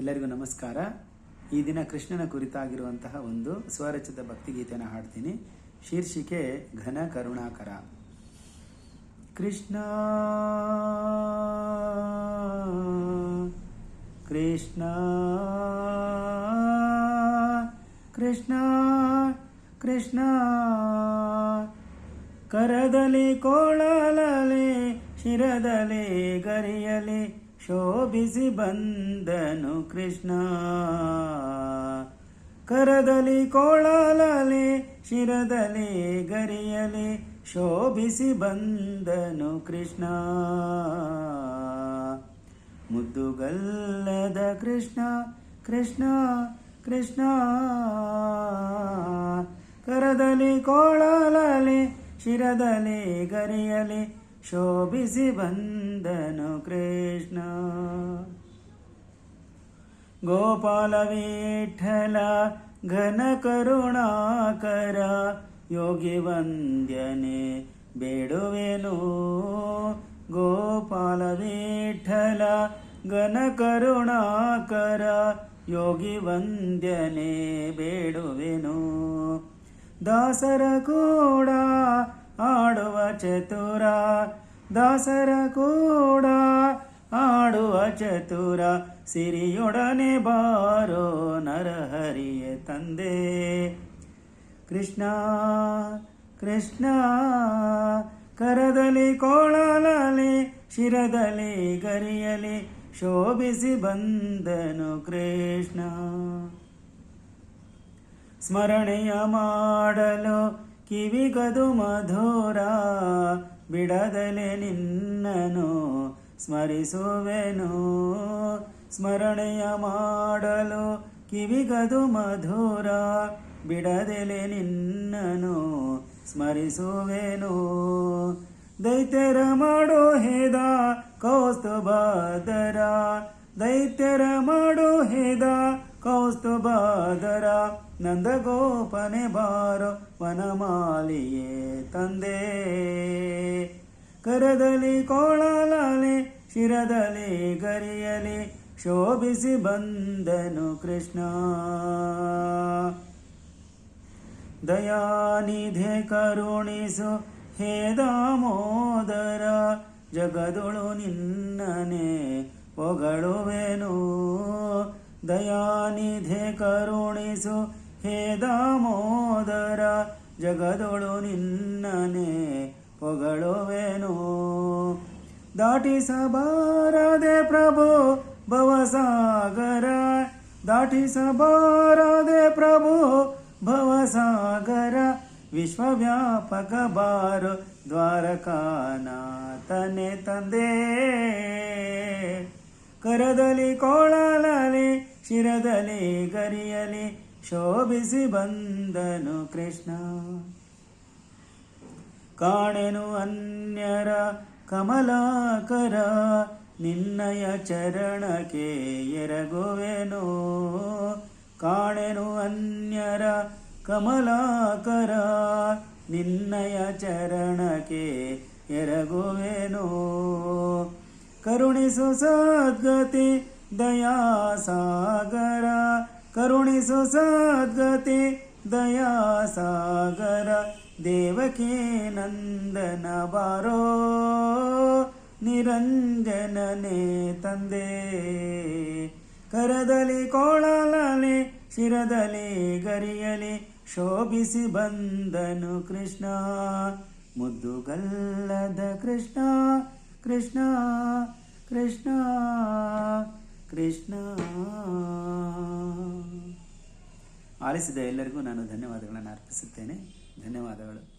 ಎಲ್ಲರಿಗೂ ನಮಸ್ಕಾರ. ಈ ದಿನ ಕೃಷ್ಣನ ಕುರಿತಾಗಿರುವಂತಹ ಒಂದು ಸ್ವರಚಿತ ಭಕ್ತಿಗೀತೆಯನ್ನು ಹಾಡ್ತೀನಿ. ಶೀರ್ಷಿಕೆ ಘನ ಕರುಣಾಕರ. ಕೃಷ್ಣ ಕೃಷ್ಣ ಕೃಷ್ಣ ಕೃಷ್ಣ, ಕರದಲ್ಲಿ ಕೋಳಲಲೆ, ಶಿರದಲ್ಲಿ ಗರಿಯಲಿ ಶೋಭಿಸಿ ಬಂದನು ಕೃಷ್ಣ. ಕರದಲ್ಲಿ ಕೋಳಲಲಿ, ಶಿರದಲ್ಲಿ ಗರಿಯಲಿ, ಶೋಭಿಸಿ ಬಂದನು ಕೃಷ್ಣ. ಮುದ್ದುಗಲ್ಲದ ಕೃಷ್ಣ ಕೃಷ್ಣ ಕೃಷ್ಣ. ಕರದಲ್ಲಿ ಕೋಳಲಲಿ, ಶಿರದಲ್ಲಿ ಗರಿಯಲಿ, ಶೋಭಿಸಿ ಬಂದನು ಕೃಷ್ಣ ಗೋಪಾಲ ವಿಠಲ ಘನ ಕರುಣಾಕರ ಯೋಗಿ ವಂದ್ಯನೆ ಬೇಡುವೆನು ಗೋಪಾಲ ವಿಠಲ ಘನ ಕರುಣಾಕರ ಯೋಗಿ ವಂದ್ಯನೆ ಬೇಡುವೆನು ದಾಸರ ಕೂಡ ಆಡುವ ಚತುರ ದಾಸರ ಕೂಡ ಆಡುವ ಚತುರ, ಸಿರಿಯೊಡನೆ ಬಾರೋ ನರಹರಿಯ ತಂದೆ. ಕೃಷ್ಣ ಕೃಷ್ಣ, ಕರದಲ್ಲಿ ಕೋಳಲಲಿ ಶಿರದಲ್ಲಿ ಗರಿಯಲಿ, ಶೋಭಿಸಿ ಬಂದನು ಕೃಷ್ಣ. ಸ್ಮರಣೆಯ ಮಾಡಲು ಕಿವಿಗದು ಮಧುರ, ಬಿಡದಲೆ ನಿನ್ನನು ಸ್ಮರಿಸುವೆನು. ಸ್ಮರಣೆಯ ಮಾಡಲು ಕಿವಿಗದು ಮಧುರ, ಬಿಡದೆಲೆ ನಿನ್ನನು ಸ್ಮರಿಸುವೆನು. ದೈತ್ಯರ ಮಾಡು ಹೇದ ಕೌಸ್ತುಭದರ, ದೈತ್ಯರ ಮಾಡು ಹೇದ ಕೌಸ್ತುಭದರ. ನಂದಗೋಪನೆ ಬಾರೋ ವನಮಾಲಿಯೇ ತಂದೆ. ಕರದಲ್ಲಿ ಕೋಳಲಾಲೆ, ಶಿರದಲ್ಲಿ ಗರಿಯಲಿ, ಶೋಭಿಸಿ ಬಂದನು ಕೃಷ್ಣ. ದಯಾನಿಧೆ ಕರುಣಿಸು, ಹೇ ದಾಮೋದರ, ಜಗದೊಳು ನಿನ್ನನೆ ಹೊಗಳುವೆನು. ದಯಾನಿಧೆ ಕರುಣಿಸು, ಹೇ ದಾಮೋದರ, ಜಗದೊಳು ನಿನ್ನನೆ ಹೊಗಳುವೆನು ದಾಟಿಸಬಾರದೆ ಪ್ರಭು ಭವಸಾಗರ. ದಾಟಿಸಬಾರದೆ ಪ್ರಭು ಭವಸಾಗರ. ವಿಶ್ವವ್ಯಾಪಕ ಬಾರು ದ್ವಾರಕಾನಾಥನೆ ತಂದೆ. ಕರದಲ್ಲಿ ಕೋಳಲಲಿ, ಶಿರದಲ್ಲಿ ಗರಿಯಲಿ, ಶೋಭಿಸಿ ಬಂದನು ಕೃಷ್ಣ. ಕಾಣೆನು ಅನ್ಯರ ಕಮಲಾಕರ, ನಿನ್ನಯ ಚರಣಕ್ಕೆ ಎರಗುವೆನು. ಕಾಣೆನು ಅನ್ಯರ ಕಮಲಾಕರ, ನಿನ್ನಯ ಚರಣಕ್ಕೆ ಎರಗುವೆನು. ಕರುಣಿಸು ಸದ್ಗತಿ ದಯಾಸಾಗರ, ಕರುಣಿಸು ಸದ್ಗತಿ ದಯಾಸಾಗರ ದೇವಕೇ ನಂದನ ಬಾರೋ, ನಿರಂಜನನೇ ತಂದೆ. ಕರದಲ್ಲಿ ಕೋಳಲಲಿ ಶಿರದಲ್ಲಿ ಗರಿಯಲಿ, ಶೋಭಿಸಿ ಬಂದನು ಕೃಷ್ಣ. ಮುದ್ದುಗಲ್ಲದ ಕೃಷ್ಣ ಕೃಷ್ಣ ಕೃಷ್ಣ ಕೃಷ್ಣ. ಆಲಿಸಿದ ಎಲ್ಲರಿಗೂ ನಾನು ಧನ್ಯವಾದಗಳನ್ನು ಅರ್ಪಿಸುತ್ತೇನೆ. ಧನ್ಯವಾದಗಳು.